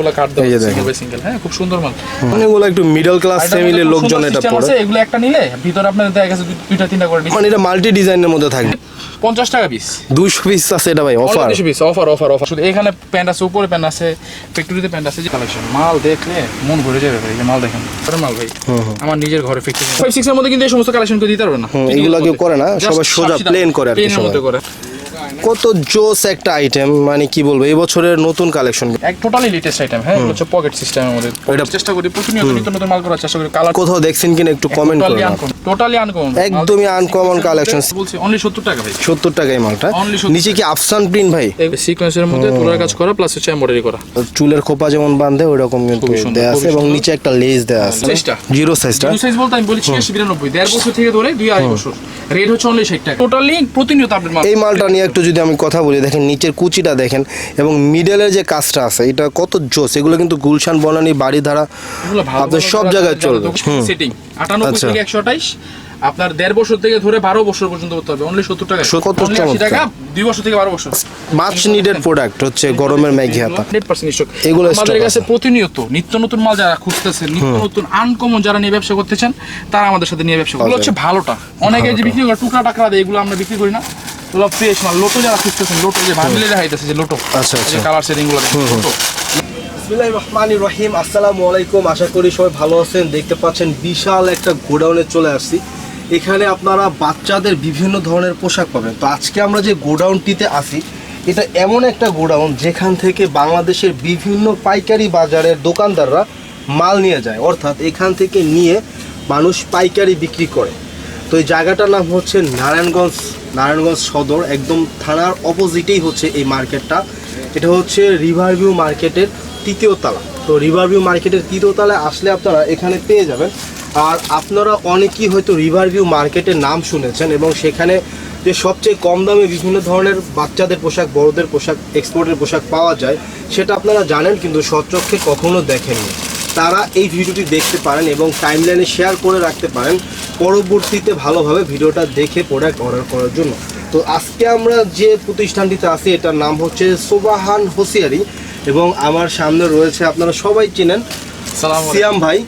এগুলো কাট দাও এই যে দেখেন। সিঙ্গেল বাই সিঙ্গেল হ্যাঁ খুব সুন্দর মাল। মানে এগুলো একটু মিডল ক্লাস ফ্যামিলির লোকজন এটা পড়ে। আছে, এগুলো একটা নিলে ভিতরে আপনার দেখা গেছে দুইটা তিনটা করে মানে এটা মাল্টি ডিজাইনের মধ্যে থাকবে। পঞ্চাশ টাকা পিস দুইশো পিস আছে এটা ভাই offer piece offer offer offer শুধু এখানে প্যান্ট আছে উপরে প্যান্ট আছে ফ্যাক্টরিতে প্যান্ট আছে যে কালেকশন মাল দেখলে মন ভরে যাবে ভাই এই মাল দেখেন। মাল ভাই। আমার নিজের ঘরে ফ্যাক্টরি ফাইভ সিক্স এর মধ্যে কিন্তু এই সমস্ত কালেকশন করে দিতে পারবে না। এগুলো কেউ করে। না, সবাই সোজা plain করে আর কি সবাই। করে। কত জোস একটা আইটেম মানে কি বলব এই বছরের নতুন কালেকশন এক টোটালি লেটেস্ট আইটেম হ্যাঁ? হচ্ছে পকেট সিস্টেম মধ্যে। এটা- চেষ্টা করি প্রতিনিয়ত নিত্য নতুন মাল করার চেষ্টা করি। কালার কোথাও দেখছেন কিনা একটু কমেন্ট করুন টোটালি আনকমন একদমই uncommon collection। বলছি অনলি 70 টাকা ভাই। সত্তর টাকা এই মালটা। নিচে কি আফসান প্রিন্ট ভাই? সিকোয়েন্সের মধ্যে তুলার কাজ করা প্লাস হচ্ছে এমব্রয়ডারি করা। চুলের খোপা যেমন বাঁধে ওই রকম কিন্তু দেয়া আছে এবং নিচে একটা লেস দেয়া আছে? জিরো সাইজটা নিউ সাইজ বলতে আমি বলি 86 92 দেড় বছর থেকে ধরে দুই আড়াই বছর। রেট হচ্ছে অনলি 60 টাকা। টোটালি প্রতিনিয়ত আপডেট মাল। এই মালটা নিয়ে একটু যদি আমি কথা বলি দেখেন নিচের কুচিটা দেখেন এবং মিডলের যে কাজটা আছে এটা কত জোস এগুলো কিন্তু গুলশান বনানি বাড়ি ধারা আপনার সব জায়গায় চলবে। সেটিং 98 আচ্ছা। থেকে 128 আপনার দেড় বছর থেকে ধরে বারো বছর পর্যন্ত করতে হবে অনলি সত্তর টাকা। সত্তর Only 80 চমৎকার। টাকা দুই বছর থেকে বারো বছর। মাছ নিডেড প্রোডাক্ট হচ্ছে গরমের ম্যাগি হাতা। এগুলো আমাদের কাছে প্রতিনিয়ত নিত্য নতুন মাল যারা খুঁজতেছেন নিত্য নতুন আনকমন যারা নিয়ে ব্যবসা করতে চান তারা আমাদের সাথে নিয়ে ব্যবসা এগুলো হচ্ছে ভালোটা অনেকে যে বিক্রি করে টুকরা টাকরা দেয় এগুলো আমরা বিক্রি করি না। এগুলো ফ্রেশ মাল লোটো যারা খুঁজতেছেন লোটো যে ভাবিলে দেখাইতেছে যে লোটো আচ্ছা, আচ্ছা। কালার সেটিংগুলো বিসমিল্লাহির রহমানির রহিম আসসালামু আলাইকুম। আশা করি সবাই ভালো আছেন দেখতে পাচ্ছেন বিশাল একটা গোডাউনে চলে আসছি। এখানে আপনারা বাচ্চাদের বিভিন্ন ধরনের পোশাক পাবেন। তো আজকে আমরা যে গোডাউনটিতে আসি এটা এমন একটা গোডাউন যেখান থেকে বাংলাদেশের বিভিন্ন পাইকারি বাজারের দোকানদাররা মাল নিয়ে যায়। অর্থাৎ এখান থেকে নিয়ে মানুষ পাইকারি বিক্রি করে। তো এই জায়গাটার নাম হচ্ছে নারায়ণগঞ্জ নারায়ণগঞ্জ সদর, একদম থানার অপোজিটেই হচ্ছে এই মার্কেটটা এটা হচ্ছে রিভার ভিউ মার্কেটের তৃতীয় তলা। তো রিভার ভিউ মার্কেটের তৃতীয় তলায় আসলে আপনারা এখানে পেয়ে যাবেন। আর আপনারা অনেকেই হয়তো রিভার ভিউ মার্কেটের নাম শুনেছেন এবং সেখানে যে সবচেয়ে কম দামে বিভিন্ন ধরনের বাচ্চাদের পোশাক, বড়দের পোশাক এক্সপোর্টের পোশাক পাওয়া যায়, সেটা আপনারা জানেন কিন্তু সচক্ষে কখনো দেখেননি। তারা এই ভিডিওটি দেখতে পারেন এবং টাইমলাইনে শেয়ার করে রাখতে পারেন। পরবর্তীতে ভালোভাবে ভিডিওটা দেখে প্রোডাক্ট অর্ডার করার জন্য। তো আজকে আমরা যে প্রতিষ্ঠানটিতে আছি এটার নাম হচ্ছে সোবাহান হোসিয়ারি এবং আমার সামনে রয়েছে আপনারা সবাই চেনেন সিয়াম ভাই।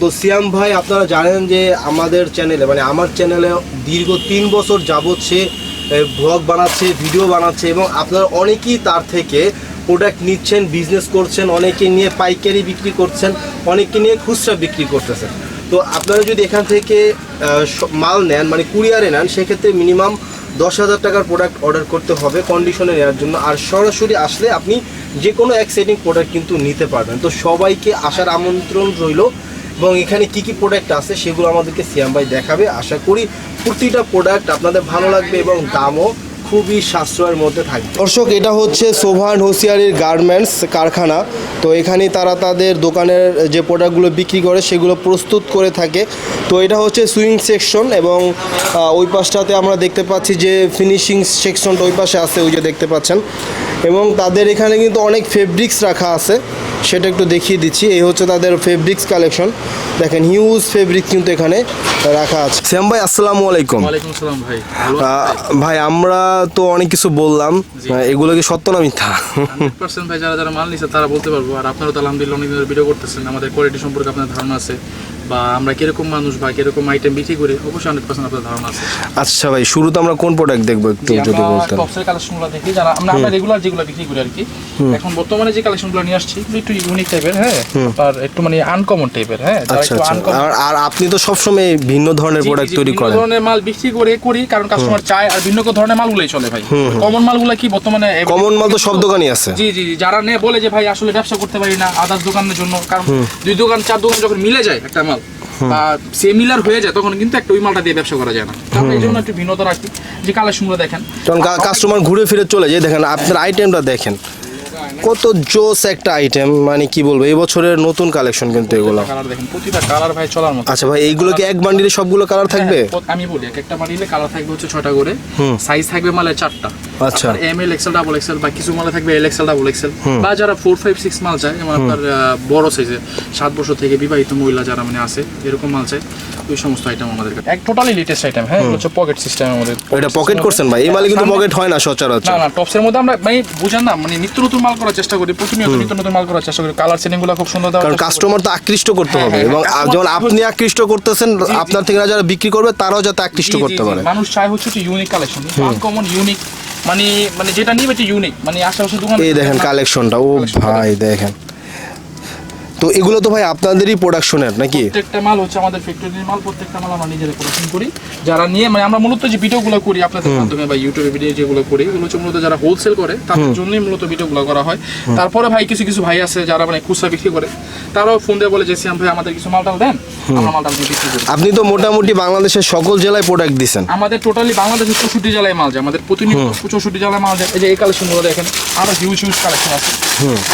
তো সিয়াম ভাই আপনারা জানেন যে আমাদের চ্যানেলে মানে আমার চ্যানেলে দীর্ঘ তিন বছর যাবৎ সে ব্লগ বানাচ্ছে ভিডিও বানাচ্ছে এবং আপনারা অনেকেই তার থেকে প্রোডাক্ট নিচ্ছেন বিজনেস করছেন, অনেকে নিয়ে পাইকারি বিক্রি করছেন, অনেকে নিয়ে খুচরা বিক্রি করতেছেন। তো আপনারা যদি এখান থেকে মাল নেন মানে কুরিয়ারে নেন, সেক্ষেত্রে মিনিমাম দশ হাজার টাকার প্রোডাক্ট অর্ডার করতে হবে কন্ডিশনে নেওয়ার জন্য। আর সরাসরি আসলে আপনি যে কোনো এক সেটিং প্রোডাক্ট কিন্তু নিতে পারবেন। তো সবাইকে আসার আমন্ত্রণ রইল। এবং এখানে কি কি প্রোডাক্ট আছে সেগুলো আমাদেরকে সিয়াম ভাই দেখাবে। আশা করি প্রতিটা প্রোডাক্ট আপনাদের ভালো লাগবে এবং দামও খুবই সাশ্রয়ের মধ্যে থাকবে। দর্শক, এটা হচ্ছে সোভান হোসিয়ারির গার্মেন্টস কারখানা। তো এখানে তারা তাদের দোকানের যে প্রোডাক্টগুলো বিক্রি করে, সেগুলো প্রস্তুত করে থাকে। তো এটা হচ্ছে সুইং সেকশন এবং ওই পাশটাতে আমরা দেখতে পাচ্ছি যে ফিনিশিং সেকশনটা ওই পাশে আছে, ওই যে দেখতে পাচ্ছেন। এবং তাদের এখানে কিন্তু অনেক ফেব্রিক্স রাখা আছে। সেটা একটু দেখিয়ে দিচ্ছি। এই হচ্ছে তাদের ফেব্রিক্স কালেকশন দেখেন হিউজ ফেব্রিক কিন্তু এখানে রাখা আছে। শ্যাম ভাই আসসালামু আলাইকুম। ভাই। ভাই আমরা তো অনেক কিছু বললাম। এগুলো কি সত্য না মিথ্যা? ভাই যারা যারা মাল নিচ্ছে তারা বলতে পারব। আর আপনারা তো আলহামদুলিল্লাহ অনেক ভিডিও করতেছেন। আমাদের কোয়ালিটি সম্পর্কে আপনার ধারণা আছে। বা আমরা কীরকম মানুষ বা কীরকম আইটেম বিক্রি করি অবশ্যই হান্ড্রেড পার্সেন্ট আপনার ধারণা আছে। আচ্ছা ভাই শুরুতে আমরা কোন প্রোডাক্ট দেখব একটু যদি বলতেন? টপসের কালেকশনগুলো দেখি যারা আমরা আমরা রেগুলার যেগুলো বিক্রি করি আর কি এখন বর্তমানে যে কালেকশনগুলো নিয়ে আসছি একটু ইউনিক টাইপের হ্যাঁ? আর একটু মানে আনকমন টাইপের হ্যাঁ? আচ্ছা আচ্ছা। আর আপনি তো সবসময় ভিন্ন ধরনের প্রোডাক্ট তৈরি করেন। ধরনের মাল বিক্রি করে করি কারণ কাস্টমার চায় আর ভিন্ন ধরনের মালগুলোই চলে ভাই। কমন মালগুলো কি বর্তমানে কমন মাল তো সব দোকানই আছে। জি জি জি, যারা নে বলে যে ভাই আসলে ব্যবসা করতে পারি না আদার্স দোকানের জন্য কারণ দুই দোকান চার দোকান যখন মিলে যায় একটা মাল বা সিমিলার হয়ে যায় তখন কিন্তু একটা ওই মালটা দিয়ে ব্যবসা করা যায় না। তাহলে এই জন্য একটু ভিন্নতা রাখি। যে কালেকশনগুলো দেখেন কারণ কাস্টমার ঘুরে ফিরে চলে যায়। দেখেন আপনার আইটেমটা দেখেন। কত জোস একটা আইটেম মানে কি বলব এই বছরের নতুন কালেকশন কিন্তু এগুলো। কালার দেখেন প্রতিটা কালার ভাই চলার মতো। আচ্ছা ভাই এইগুলো কি এক বান্ডিলে সবগুলো কালার থাকবে? হ্যাঁ, আমি বলি এক একটা মালিলে কালার থাকবে হচ্ছে ছয়টা করে। সাইজ থাকবে মালে চারটা। আচ্ছা। M L XL double XL বা কিছু মালে থাকবে এল এক্সেল ডাবল এক্সেল বা যারা ফোর ফাইভ সিক্স মাল চায় যেমন আপনার বড় সাইজে সাত বছর থেকে বিবাহিত মহিলা যারা মানে আছে এরকম মাল চায় ওই সমস্ত আইটেম আমাদের কাছে। এক টোটালি লেটেস্ট আইটেম হ্যাঁ হচ্ছে পকেট সিস্টেম আমাদের। এটা পকেট করছেন ভাই? এই মালে কিন্তু পকেট হয় না সচরাচর। না না টপসের মধ্যে আমরা মানে বুঝেন না মানে নিত্য নতুন মাল মাল করার চেষ্টা করি। প্রতিনিয়ত নিত্য নতুন মাল করার চেষ্টা করি। কালার সেটিংগুলো খুব সুন্দর দেওয়ার কারণ কাস্টমার তো আকৃষ্ট করতে হ্যাঁ, হবে হ্যাঁ, এবং হ্যাঁ, যেমন আপনি আকৃষ্ট করতেছেন। আপনার থেকে যারা বিক্রি করবে তারাও যাতে আকৃষ্ট করতে পারে। মানুষ চায় হচ্ছে ইউনিক কালেকশন কমন ইউনিক মানে মানে যেটা নিবে যে ইউনিক মানে আশেপাশে দোকান এই দেখেন কালেকশনটা ও ভাই দেখেন। তো এগুলো তো ভাই আপনাদেরই প্রোডাকশনের নাকি? প্রত্যেকটা মাল হচ্ছে আমাদের ফ্যাক্টরির মাল প্রত্যেকটা মাল আমরা নিজেরা প্রোডাকশন করি। যারা নিয়ে মানে আমরা মূলত যে ভিডিওগুলো করি আপনাদের মাধ্যমে বা ইউটিউবে ভিডিও যেগুলো করি এগুলো হচ্ছে মূলত যারা হোলসেল করে তাদের জন্যই মূলত ভিডিওগুলো করা হয়। তারপরে ভাই কিছু কিছু ভাই আছে যারা মানে খুচরা বিক্রি করে। তারাও ফোন দিয়ে বলে যে সিয়াম ভাই আমাদের কিছু মালটাল দেন আমরা মালটাল বিক্রি করি। আপনি তো মোটামুটি বাংলাদেশের সকল জেলায় প্রোডাক্ট দিছেন। আমাদের টোটালি বাংলাদেশের চৌষট্টি জেলায় মাল যায়। আমাদের প্রতিনিয়ত চৌষট্টি জেলায় মাল যায়। এই যে এই কালেকশনগুলো দেখেন আরও হিউজ হিউজ কালেকশন আছে।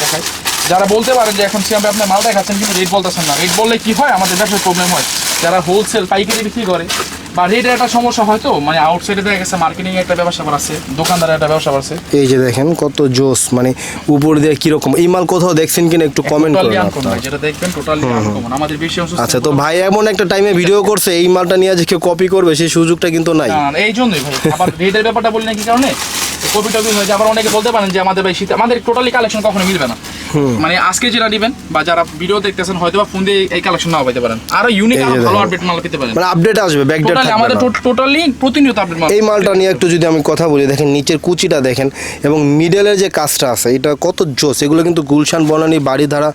দেখাই। যারা বলতে পারেন যে এখন সিয়াম আপনার মাল দেখাচ্ছেন কিন্তু রেট বলতেছেন না। রেট বললে কি হয়? আমাদের ব্যবসায় প্রবলেম হয়। যারা হোলসেল পাইকারি বিক্রি করে বা রেটের একটা সমস্যা হয় তো মানে আউটসাইডে দেখা গেছে মার্কেটিং একটা ব্যবসা আছে দোকানদারের একটা ব্যবসা আছে এই যে দেখেন কত জোস মানে উপর দিয়ে কীরকম। এই মাল কোথাও দেখছেন কিনা একটু কমেন্ট করুন যেটা দেখবেন টোটালি আনকমন আমাদের বেশি অংশ আচ্ছা তো ভাই এমন একটা টাইমে ভিডিও করছে এই মালটা নিয়ে কেউ কপি করবে সেই সুযোগটা কিন্তু নাই। না, এই জন্যই ভাই। আবার রেটের ব্যাপারটা বলি না কি কারণে? কপি টপি হয়ে যায়। আবার অনেকে বলতে পারেন যে আমাদের ভাই শীতে আমাদের টোটালি কালেকশন কখনো মিলবে না। মানে আজকে যেটা নেবেন বা যারা ভিডিও দেখতেছেন হয়তো বা ফোন দিয়ে এই কালেকশন নাও পেতে পারেন। আরও ইউনিক আরও ভালো আপডেট মাল পেতে পারেন। মানে আপডেট আসবে ব্যাকডেট টোটালি থাকবে আমাদের। টোটালি প্রতিনিয়ত আপডেট মাল। এই মালটা নিয়ে একটু যদি আমি কথা বলি দেখেন নিচের কুচিটা দেখেন এবং মিডলের যে কাজটা আছে এটা কত জোস। এগুলো কিন্তু গুলশান বনানি বাড়ি ধারা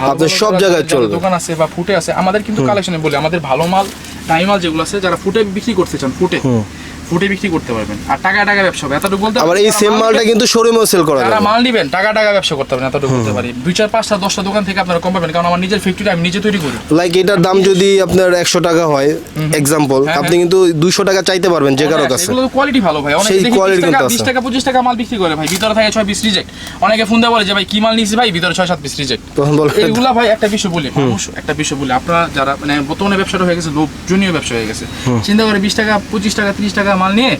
ভালো সব জায়গায় চলবে। দোকান আছে বা ফুটে আছে আমাদের কিন্তু কালেকশনে বলি আমাদের ভালো মাল দামি মাল যেগুলো আছে যারা ফুটে বিক্রি করতে চান ফুটে। ফুটে বিক্রি করতে পারবেন। আর টাকা টাকা ব্যবসা হবে। এতটুকু বলতে আবার এই সেম মালটা কিন্তু শোরুমেও সেল করা যাবে। মাল নিবেন টাকা টাকা ব্যবসা করতে পারবেন এতটুকু বলতে পারি। দুই চার পাঁচটা দশটা দোকান থেকে আপনারা কম পাবেন কারণ আমার নিজের ফ্যাক্টরি আমি নিজে তৈরি করি। লাইক এটার দাম যদি আপনার একশো টাকা হয় এক্সাম্পল হ্যাঁ, আপনি কিন্তু দুইশো টাকা চাইতে পারবেন যে কারও কাছে। এগুলো কোয়ালিটি ভালো ভাই। অনেকে সেই দেখি quality 20 টাকা কিন্তু আছে। 20 টাকা 25 টাকা মাল বিক্রি করে ভাই। ভিতরে থাকে 6 20 রিজেক্ট অনেকে ফোন দিয়ে বলে যে ভাই কি মাল নিয়েছি ভাই? ভিতরে 6 7 পিস রিজেক্ট তখন বলবেন এইগুলা ভাই একটা বিষয় বলি। মানুষ একটা বিষয় বলি। আপনারা যারা মানে বর্তমানে ব্যবসাটা হয়ে গেছে লোভজনীয় ব্যবসা হয়ে গেছে। চিন্তা করে 20 টাকা 25 টাকা 30 টাকা মাল নিয়ে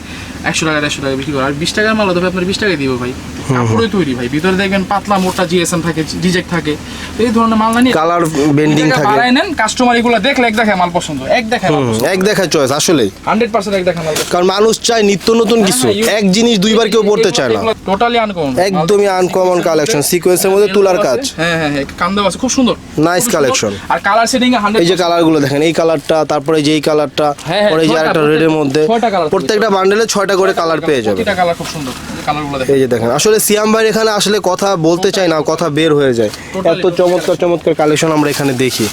100 টাকা 150 টাকা বিক্রি করে। আর 20 টাকার মাল তবে আপনার 20 টাকায় দিব ভাই। কাপড়ই তৈরি ভাই। ভিতরে দেখবেন পাতলা মোটা জিএসএম থাকে রিজেক্ট থাকে। এই ধরনের মাল না নিয়ে কালার বেন্ডিং থাকে। বাড়াই নেন কাস্টমার এগুলো দেখলে এক দেখায় মাল পছন্দ এক দেখায় এক দেখা চয়েস আসলেই। 100% এক দেখায় মাল কারণ মানুষ চায় নিত্য নতুন কিছু। এক জিনিস দুইবার কেউ পড়তে চায় না। টোটালি আনকমন একদমই আনকমন কালেকশন সিকোয়েন্সের মধ্যে তুলার কাজ। হ্যাঁ হ্যাঁ হ্যাঁ কান্দাও আছে খুব সুন্দর। নাইস কালেকশন আর কালার সেটিং এ 100 এই যে কালারগুলো দেখেন এই কালারটা তারপরে যে এই কালারটা হ্যাঁ, হ্যাঁ, পরে যে প্রত্যেক- রেডের মধ্যে colour প্রত্যেকটা বান্ডেলে ছয়টা করে কালার পেয়ে যাবে। প্রতিটা কালার খুব সুন্দর কালারগুলো দেখেন। এই যে দেখেন আসলে সিয়াম ভাই এখানে আসলে কথা বলতে চাই না কথা বের হয়ে যায়। এত চমৎকার চমৎকার কালেকশন আমরা এখানে দেখি।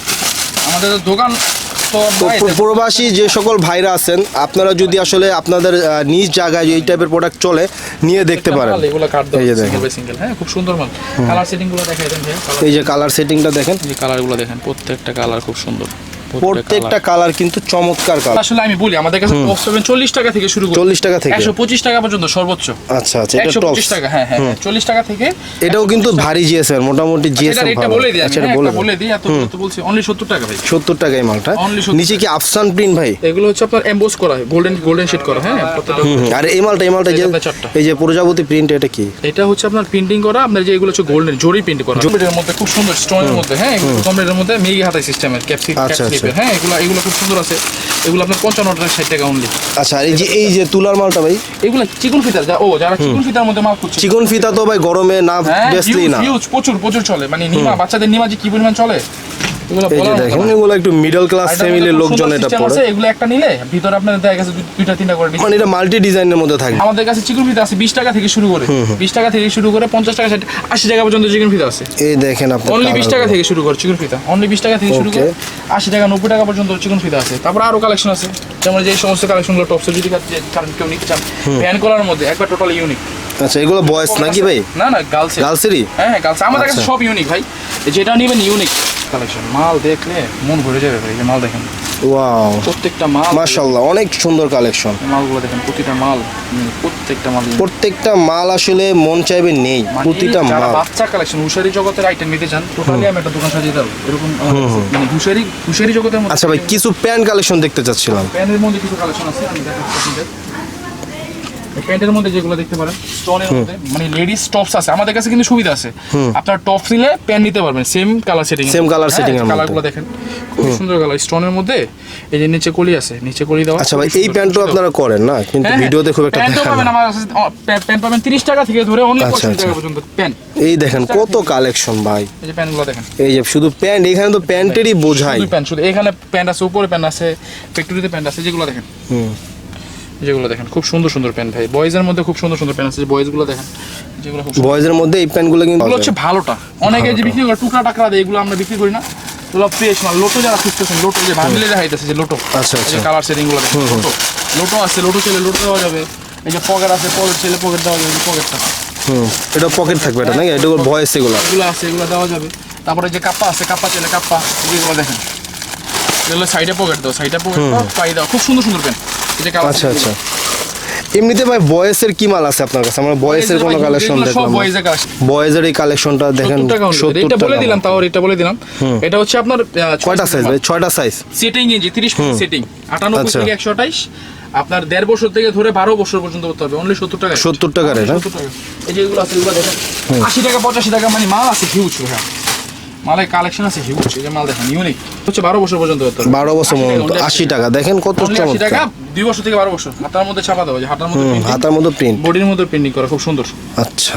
আমাদের দোকান তো প্রবাসী যে সকল ভাইরা আছেন আপনারা যদি আসলে আপনাদের নিজ জায়গায় এই টাইপের প্রোডাক্ট চলে নিয়ে দেখতে পারেন। এই যে দেখেন। হ্যাঁ খুব সুন্দর মাল। কালার সেটিংগুলো দেখাই দেন ভাই এই যে কালার সেটিংটা দেখেন। এই কালারগুলো দেখেন প্রত্যেকটা কালার খুব সুন্দর। প্রত্যেকটা কালার কিন্তু চমৎকার কালার আসলে আমি বলি আমাদের কাছে টপ সেভেন চল্লিশ টাকা থেকে শুরু করে। চল্লিশ টাকা থেকে। একশো পঁচিশ টাকা পর্যন্ত সর্বোচ্চ। আচ্ছা আচ্ছা এটা একশো টপ পঁচিশ টাকা হ্যাঁ হ্যাঁ চল্লিশ টাকা থেকে এটাও কিন্তু ভারী জিএসএম মোটামুটি এটা জিএসএম রেটটা ভালো বলে দিই আচ্ছা হ্যাঁ, বলে বলে দিই। এত তো বলছি অনলি সত্তর টাকা ভাই। সত্তর টাকা এই মালটা। নিচে কি আফসান প্রিন্ট ভাই? এগুলো হচ্ছে আপনার এমবোস করা হয় গোল্ডেন গোল্ডেন শেড করা হ্যাঁ। আর এই মালটা এই মালটা যে এই যে প্রজাপতি প্রিন্ট এটা কি? এটা হচ্ছে আপনার প্রিন্টিং করা আপনার যে এগুলো হচ্ছে গোল্ডেন জরি প্রিন্ট করা। এর মধ্যে খুব সুন্দর স্টোনের মধ্যে হ্যাঁ এগুলো কমপ্লিটের মধ্যে মেগি হাতাই সিস্টেমের ক্যাপসি আচ্ছা, হ্যাঁ এগুলো এগুলো খুব সুন্দর আছে। এগুলো আপনার পঞ্চান্ন টাকা ষাট টাকা অনলি আচ্ছা এই যে এই যে তুলার মালটা ভাই? এগুলো চিকন ফিতা যা ও যারা চিকন ফিতার মধ্যে মাল করছে চিকন ফিতা তো ভাই গরমে না বেসলি না। প্রচুর প্রচুর চলে। মানে নিমা বাচ্চাদের নিমা যে কি পরিমাণ চলে? এই যে দেখেন। এগুলো একটু মিডল ক্লাস ফ্যামিলির লোকজন এটা পড়ে। এগুলো একটা নিলে ভিতরে আপনার দেখা গেছে দুইটা তিনটা করে মানে এটা মাল্টি ডিজাইনের মধ্যে থাকবে আমাদের কাছে চিকন ফিতা আছে বিশ টাকা থেকে শুরু করে। বিশ টাকা থেকে শুরু করে পঞ্চাশ টাকা ষাট আশি টাকা পর্যন্ত চিকন ফিতা আছে। এই দেখেন আপনি অনলি বিশ টাকা থেকে শুরু করে চিকন ফিতা অনলি বিশ টাকা থেকে শুরু করে আশি টাকা নব্বই টাকা পর্যন্ত চিকন ফিতা আছে। তারপর আরও কালেকশন আছে। যেমন যে সমস্ত কালেকশনগুলো টপসে যদি কারণ কেউ নিতে চান প্যান কলার মধ্যে একবার টোটাল ইউনিক আচ্ছা এগুলো বয়স নাকি ভাই? না না গার্লস গার্লসেরই হ্যাঁ হ্যাঁ গার্লস আমাদের কাছে আচ্ছা। সব ইউনিক ভাই। যেটা নেবেন ইউনিক কালেকশন মাল দেখলে মন ভরে যাবে ভাই এই মাল দেখেন। ওয়াও প্রত্যেকটা মাল মাশাআল্লাহ অনেক সুন্দর কালেকশন মালগুলো দেখেন প্রতিটা মাল প্রত্যেকটা মাল প্রত্যেকটা মাল আসলে মন চাইবে নেই মানে প্রতিটা মাল। বাচ্চা কালেকশন হুশারি জগতের আইটেম নিতে চান টোটালি আমি একটা দোকান সাজিয়ে দেবো। এরকম মানে হুশারি হুশারি জগতের আচ্ছা ভাই কিছু প্যান্ট কালেকশন দেখতে চাচ্ছিলাম। প্যানের মধ্যে কিছু কালেকশন আছে আমি দেখাচ্ছি আপনাদের। প্যান্টের মধ্যে যেগুলো দেখতে পারেন স্টোনের মধ্যে মানে লেডিস টপস আছে। আমাদের কাছে কিন্তু সুবিধা আছে। আপনার টপস নিলে প্যান্ট নিতে পারবেন। Same colour setting Same colour setting এর। কালারগুলো দেখেন। খুব সুন্দর কালার স্টোনের মধ্যে এই যে নিচে কলি আছে নিচে কলি দেওয়া। আচ্ছা ভাই এই প্যান্টও আপনারা করেন না? কিন্তু হ্যাঁ, ভিডিওতে খুব একটা প্যান্টও দেখা পাবেন আমার কাছে প্যান্ট প্যান্ট পাবেন 30 টাকা থেকে ধরে অনলি আচ্ছা, 65 টাকা আচ্ছা। পর্যন্ত। প্যান্ট। এই দেখেন কত কালেকশন ভাই। এই যে প্যান্টগুলো দেখেন। এই যে শুধু প্যান্ট এখানে তো প্যান্টেরই বোঝাই। শুধু প্যান্ট শুধু এখানে প্যান্ট আছে উপরে প্যান্ট আছে ফ্যাক্টরিতে প্যান্ট আছে যেগুলো দেখেন। হুম। যেগুলো দেখেন খুব সুন্দর সুন্দর প্যান্ট ভাই। বয়েজের মধ্যে খুব সুন্দর সুন্দর প্যান্ট আছে বয়েজগুলো দেখেন যেগুলো। বয়েজের মধ্যে এই প্যান্টগুলো কিন্তু এগুলো হচ্ছে ভালোটা। অনেকে যে বিক্রি করে টুকরা টাকরা দেয় এগুলো আমরা বিক্রি করি না। এগুলো ফ্রেশ মাল। লোটো যারা খুঁজতেছেন লোটো যে ভাবিলে দেখাইতেছে যে লোটো আচ্ছা, আচ্ছা। কালার সেটিংগুলো দেখেন লোটো আছে লোটো চলে লোটো দেওয়া যাবে। এই যে পকেট আছে পকেট চলে পকেট দেওয়া যাবে পকেটটা হুম এটা পকেট থাকবে এটা নাকি? এটা ভয়েস এগুলো। এগুলো আছে এগুলো দেওয়া যাবে। তারপরে যে কাপ্পা আছে কাপ্পা চলে কাপ্পা যেগুলো দেখেন। এগুলো সাইডে পকেট দাও সাইডে পকেট দাও পাই দাও খুব সুন্দর সুন্দর কালার আচ্ছা আচ্ছা। এমনিতে ভাই বয়েসের কি মাল আছে আপনার কাছে? আমরা বয়েসের কোনো কালেকশন দেখলাম বয়েজের এই কালেকশনটা দেখেন 70 টাকা এটা বলে দিলাম তাও এটা বলে দিলাম। এটা হচ্ছে আপনার কয়টা সাইজ ভাই? ছয়টা সাইজ সেটিং ইঞ্জি তিরিশ সেটিং আটানব্বই আচ্ছা। থেকে একশো আঠাইশ আপনার দেড় বছর থেকে ধরে বারো বছর পর্যন্ত করতে হবে। অনলি সত্তর টাকা সত্তর টাকা রেট? 70 টাকা। এই যে এগুলো আছে এগুলো দেখেন। আশি টাকা পঁচাশি টাকা মানে মাল আছে হিউজ হ্যাঁ মালের কালেকশন আছে হিউজ এই যে মাল দেখেন ইউনিক হচ্ছে বারো বছর পর্যন্ত বারো বছর 80 টাকা, মতো only আশি টাকা। দেখেন কত 80 টাকা দুই বছর থেকে বারো বছর। হাতার মধ্যে ছাপা দেওয়া যায় হাতার মধ্যে হাতার মধ্যে প্রিন্ট বডির মধ্যে প্রিন্টিং করা খুব সুন্দর। আচ্ছা।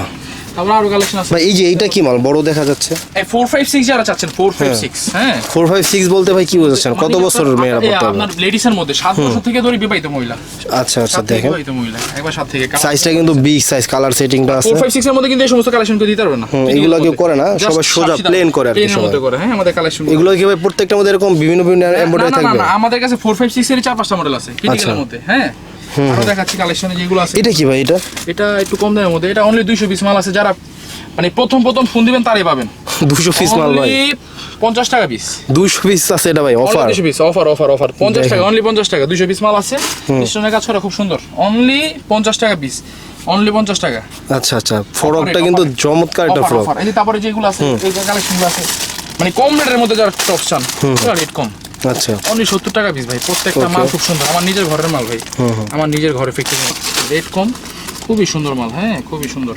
তারপরে আরও কালেকশন আছে। ভাই এই যে এইটা কি মাল? বড় দেখা যাচ্ছে। এই ফোর ফাইভ সিক্স যারা চাচ্ছেন ফোর ফাইভ সিক্স হ্যাঁ। ফোর ফাইভ সিক্স বলতে ভাই কি বোঝাচ্ছেন? কত মানে মেয়েরা পড়তে হবে আপনার লেডিসের মধ্যে সাত বছর থেকে ধরে বিবাহিত মহিলা। আচ্ছা আচ্ছা দেখেন। বিবাহিত মহিলা একবার সাত থেকে। সাইজটা কিন্তু বিগ সাইজ কালার সেটিংটা আছে। এর মধ্যে কিন্তু এই সমস্ত কালেকশন করে দিতে পারবে না। এগুলো কেউ করে না, সবাই সোজা করে আর কি প্লেনের মধ্যে করে হ্যাঁ আমাদের কালেকশন এগুলো কি ভাই প্রত্যেকটা মধ্যে এরকম বিভিন্ন বিভিন্ন এমব্রয়ডারি না না থাকবে? না আমাদের কাছে ফোর ফাইভ সিক্স এর চার পাঁচটা মডেল আছে। মধ্যে হ্যাঁ। আরও দেখাচ্ছি কালেকশনে যেগুলো আছে। এটা কি ভাই এটা? এটা একটু কম দামের মধ্যে এটা অনলি দুইশো পিস মাল আছে যারা মানে প্রথম প্রথম ফোন দিবেন তারই পাবেন। দুশো পিস মাল ভাই। Only পঞ্চাশ টাকা পিস দুশো পিস আছে এটা ভাই অফার দুশো পিস অফার অফার অফার পঞ্চাশ টাকা অনলি পঞ্চাশ টাকা দুইশো পিস মাল আছে। স্টোনের কাজ করা খুব সুন্দর। অনলি পঞ্চাশ টাকা পিস অনলি পঞ্চাশ টাকা। আচ্ছা আচ্ছা। ফ্রকটা কিন্তু চমৎকার একটা ফ্রক এই তারপরে যেগুলো আছে এই কালেকশনগুলো আছে মানে কম রেটের মধ্যে যারা টপ চান রেট কম। আচ্ছা। অনলি সত্তর টাকা পিস ভাই প্রত্যেকটা মাল খুব সুন্দর। আমার নিজের ঘরের মাল ভাই। আমার নিজের ঘরে ফিক্সড রেট কম খুবই সুন্দর মাল হ্যাঁ খুবই সুন্দর।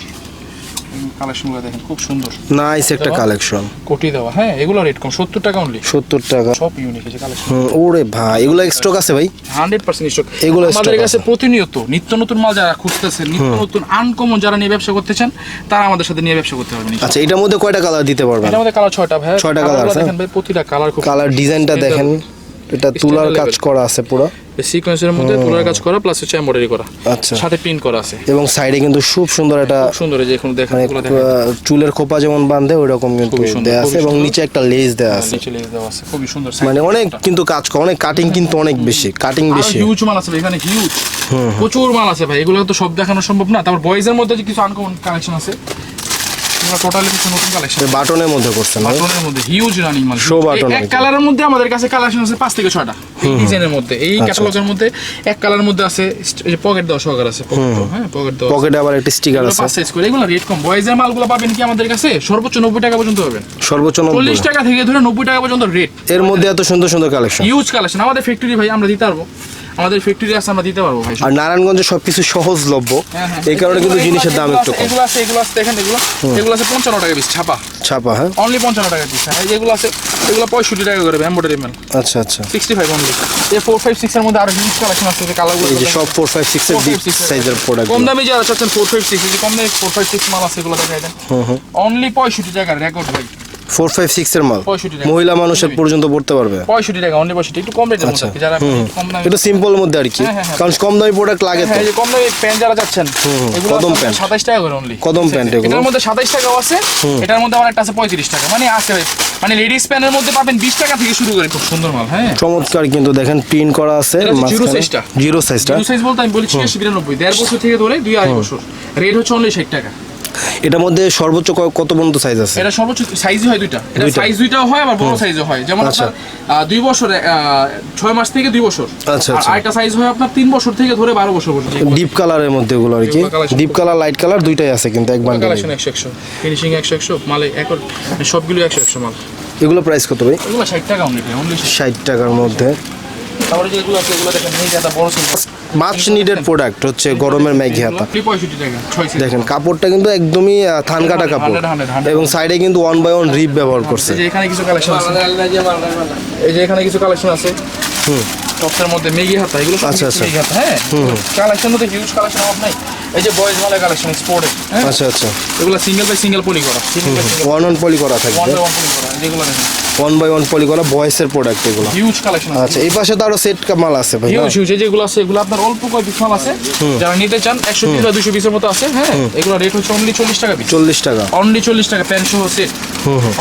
কালেকশনগুলো দেখেন খুব সুন্দর। নাইস একটা কালেকশন কোটি দেওয়া হ্যাঁ এগুলো রেট কম সত্তর টাকা অনলি সত্তর টাকা। সব ইউনিক আছে কালেকশন ওরে ভাই এগুলো স্টক আছে ভাই? হান্ড্রেড পার্সেন্ট স্টক এগুলো আমাদের কাছে প্রতিনিয়ত নিত্য নতুন মাল যারা খুঁজতেছেন নিত্য নতুন আনকমন যারা নিয়ে ব্যবসা করতে চান তারা আমাদের সাথে নিয়ে ব্যবসা করতে পারবেন আচ্ছা এটার মধ্যে কয়টা কালার দিতে পারবেন? এটার মধ্যে কালার ছয়টা ভাই। ছয়টা আছে? দেখেন ভাই প্রতিটা কালার খুব কালার ডিজাইনটা দেখেন। এটা তুলার কাজ করা আছে পুরো। সিকোয়েন্সের মধ্যে তুলার কাজ করা প্লাস হচ্ছে এমব্রয়ডারি করা। আচ্ছা। সাথে প্রিন্ট করা আছে। এবং সাইডে কিন্তু খুব সুন্দর একটা খুব সুন্দর যে এখন দেখেন মানে চুলের খোপা যেমন বাঁধে ওই রকম কিন্তু দেয়া আছে এবং নিচে একটা লেজ দেয়া আছে। নিচে লেগে দেওয়া আছে খুবই সুন্দর মানে অনেক কিন্তু কাজ করে অনেক কাটিং কিন্তু অনেক বেশি কাটিং বেশি। হিউজ মাল আছে এখানে হিউজ প্রচুর মাল আছে ভাই এগুলো তো সব দেখানো সম্ভব না। তারপর বয়েজের মধ্যে যে কিছু আনকমন কালেকশন আছে এগুলো টোটালি কিছু নতুন কালেকশন বাটনের মধ্যে করছেন বাটনের মধ্যে হিউজ রানিং মাল Show button এক কালারের মধ্যে আমাদের কাছে কালেকশন আছে পাঁচ থেকে ছয়টা। ডিজাইনের মধ্যে এই আচ্ছা, ক্যাটালগের মধ্যে এক কালারের মধ্যে আছে যে পকেট দেওয়া সহকার আছে হ্যাঁ পকেট দেওয়া পকেটে আবার একটা স্টিকার আছে। পাঁচ সাইজ করে এগুলো রেট কম। বয়েজের মালগুলো পাবেন কি আমাদের কাছে? সর্বোচ্চ নব্বই টাকা পর্যন্ত পাবেন। সর্বোচ্চ নব্বই। চল্লিশ টাকা থেকে ধরে নব্বই টাকা পর্যন্ত রেট এর মধ্যে এত সুন্দর সুন্দর কালেকশন ইউজ কালেকশন আমাদের ফ্যাক্টরি ভাই আমরা দিতে পারব। আমাদের ফ্যাক্টরি আছে আমরা দিতে পারব ভাই। আর নারায়ণগঞ্জে সবকিছু সহজলভ্য। হ্যাঁ, হ্যাঁ। এই কারণে কিন্তু জিনিসের দাম একটু কম। এগুলো আছে এগুলো আছে দেখেন এগুলো। এগুলো আছে পঞ্চান্ন টাকা পিস ছাপা। ছাপা হ্যাঁ। অনলি পঞ্চান্ন টাকা পিস হ্যাঁ যেগুলো আছে এগুলো পঁয়ষট্টি টাকা করে এম্বয়ডারি মেল আচ্ছা আচ্ছা। সিক্সটি ফাইভ অনলি এই ফোর ফাইভ সিক্স এর মধ্যে আরও হিউজ কালেকশন আছে যে কালারগুলো এই যে সব ফোর ফাইভ সিক্স এর বিগ সাইজের প্রোডাক্ট কম দামে যারা চাচ্ছেন ফোর ফাইভ সিক্স কম দামে ফোর ফাইভ সিক্স মাল আছে এগুলো দেখাই দেন। অনলি পঁয়ষট্টি টাকা রেকর্ড ভাই। ফোর ফাইভ মাল। মহিলা মানুষের পর্যন্ত পড়তে পারবে। পঁয়ষট্টি টাকা অনলি পঁয়ষট্টি। একটু কম রেটের মধ্যে আচ্ছা যারা কম দামে এটা মধ্যে আর কি। হ্যাঁ, হ্যাঁ, হ্যাঁ। কারণ কম দামি প্রোডাক্ট লাগে তো। কম দামে প্যান্ট যারা চাচ্ছেন হুম, কদম প্যান্ট। সাতাইশ টাকা করে অনলি কদম প্যান্ট এগুলো। এটার মধ্যে টাকাও আছে এটার মধ্যে আমার একটা আছে পঁয়ত্রিশ টাকা। মানে আছে মানে লেডিস প্যান্টের মধ্যে পাবেন বিশ টাকা থেকে শুরু করে খুব সুন্দর মাল হ্যাঁ। চমৎকার কিন্তু দেখেন প্রিন্ট করা আছে এটা হচ্ছে zero মাঝখানে size টা। জিরো সাইজটা টু সাইজ বলতে আমি বলি ছিয়াশি বিরানব্বই দেড় বছর থেকে ধরে দুই আড়াই বছর। রেট হচ্ছে অনলি ষাট টাকা। এটার মধ্যে সর্বোচ্চ কত পর্যন্ত সাইজ আছে? এটা সর্বোচ্চ সাইজই হয় দুইটা। এটা সাইজ দুইটাও হয় আবার বড় সাইজও হয়। যেমন আচ্ছা। আপনার দুই বছরে ছয় মাস থেকে দুই বছর। আচ্ছা, আর আচ্ছা। আরেকটা সাইজ হয় আপনার তিন বছর থেকে ধরে বারো বছর পর্যন্ত। ডিপ কালারের মধ্যে এগুলো আর কি। ডিপ কালার লাইট কালার দুইটাই আছে কিন্তু এক বান্ডেল কালেকশন একশো একশো। ফিনিশিং একশো একশো মালে একর সবগুলো একশো একশো মাল। এগুলো প্রাইস কত ভাই? এগুলো ষাট টাকা অনলি অনলি ষাট টাকার মধ্যে। তারপরে যেগুলো আছে এগুলো দেখেন এই যে বড় সাইজ মাছ নিডেড প্রোডাক্ট হচ্ছে গরমের ম্যাগি হাতা। দেখেন কাপড়টা কিন্তু একদমই থান কাটা কাপড়। 100, 100, 100 এবং সাইডে কিন্তু ওয়ান বাই ওয়ান রিপ ব্যবহার করছে। এখানে কিছু কালেকশন আছে। এই যে এখানে কিছু কালেকশন আছে। টপসের মধ্যে মেগি হাতা এগুলো আচ্ছা, আচ্ছা। হ্যাঁ? কালেকশন মধ্যে হিউজ কালেকশন অফ নাই। এই যে বয়েজ মালের কালেকশন স্পোর্টের হ্যাঁ? আচ্ছা আচ্ছা। এগুলো সিঙ্গেল বাই সিঙ্গেল পলি করা। ওয়ান ওয়ান পলি করা থাকবে। ওয়ান বাই ওয়ান পলি করা যেগুলো ওয়ান বাই ওয়ান পলি করা বয়েসের প্রোডাক্ট এগুলো। হিউজ কালেকশন আচ্ছা এই পাশে তো আরও সেট মাল আছে ভাই হিউজ হিউজ যেগুলো আছে এগুলো আপনার অল্প কয় পিস মাল আছে। যারা নিতে চান একশো পিস বা পিসের মতো আছে হ্যাঁ? এগুলো রেট হচ্ছে অনলি চল্লিশ টাকা পিস টাকা। অনলি চল্লিশ টাকা প্যান্ট সহ সেট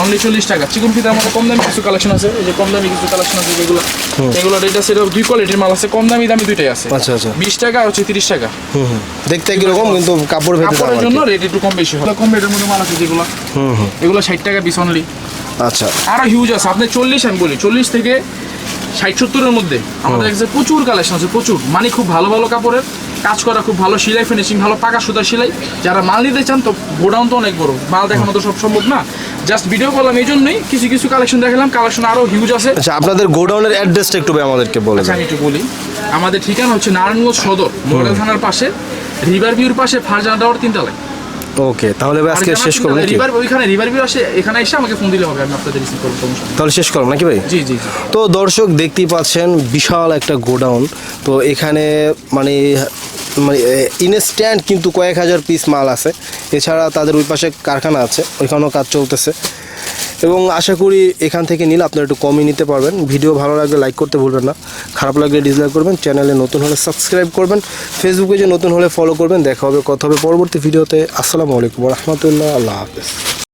অনলি চল্লিশ টাকা। চিকন ফিতার মধ্যে কম দামি কিছু কালেকশন আছে এই যে কম দামি কিছু কালেকশন আছে যেগুলো। এগুলো রেট আছে দুই কোয়ালিটির মাল আছে কম দামি দামি দুইটাই আছে। আচ্ছা, আচ্ছা। বিশ টাকা আর হচ্ছে তিরিশ টাকা। হুম কীরকম কিন্তু কাপড় ভেতরে কাপড়ের জন্য রেট একটু কম বেশি হয়। কম রেটের মধ্যে মাল আছে যেগুলো। হুম হুম। এগুলো ষাট টাকা পিস অনলি আচ্ছা। আরও হিউজ আছে। আপনি চল্লিশ আমি বলি। চল্লিশ থেকে ষাট সত্তরের মধ্যে। আমাদের কাছে প্রচুর কালেকশন আছে প্রচুর। মানে খুব ভালো ভালো কাপড়ের। কাজ করা খুব ভালো সেলাই ফিনিশিং ভালো পাকা সুতার সেলাই। যারা মাল নিতে চান তো গোডাউন তো অনেক বড়। মাল দেখানো তো সব সম্ভব না। জাস্ট ভিডিও করলাম এই জন্যই কিছু কিছু কালেকশন দেখালাম। কালেকশন আরও হিউজ আছে। আচ্ছা আপনাদের গোডাউনের অ্যাড্রেসটা একটু আমাদেরকে বলে আচ্ছা আমি একটু বলি। আমাদের ঠিকানা হচ্ছে নারায়ণগঞ্জ সদর মডেল থানার পাশে। রিভার ভিউর পাশে ফারজানা টাওয়ার তিনতলায় ওকে তাহলে ভাই আজকে শেষ করব নাকি? রিভার ওইখানে রিভার ভিউ আসে এখানে এসে আমাকে ফোন দিলে হবে আমি আপনাদের রিসিভ করব সমস্যা তাহলে শেষ করব নাকি ভাই? জি জি জি। তো দর্শক দেখতেই পাচ্ছেন বিশাল একটা গোডাউন। তো এখানে মানে মানে ইনস্ট্যান্ট কিন্তু কয়েক হাজার পিস মাল আছে। এছাড়া তাদের ওই পাশে কারখানা আছে ওইখানেও কাজ চলতেছে। এবং আশা করি এখান থেকে নিলে আপনারা একটু কমই নিতে পারবেন। ভিডিও ভালো লাগলে লাইক করতে ভুলবেন না। খারাপ লাগলে ডিসলাইক করবেন চ্যানেলে নতুন হলে সাবস্ক্রাইব করবেন ফেসবুকে যে নতুন হলে ফলো করবেন, দেখা হবে, কথা হবে পরবর্তী ভিডিওতে আসসালামু আলাইকুম রহমতুল্লাহ, আল্লাহ হাফেজ।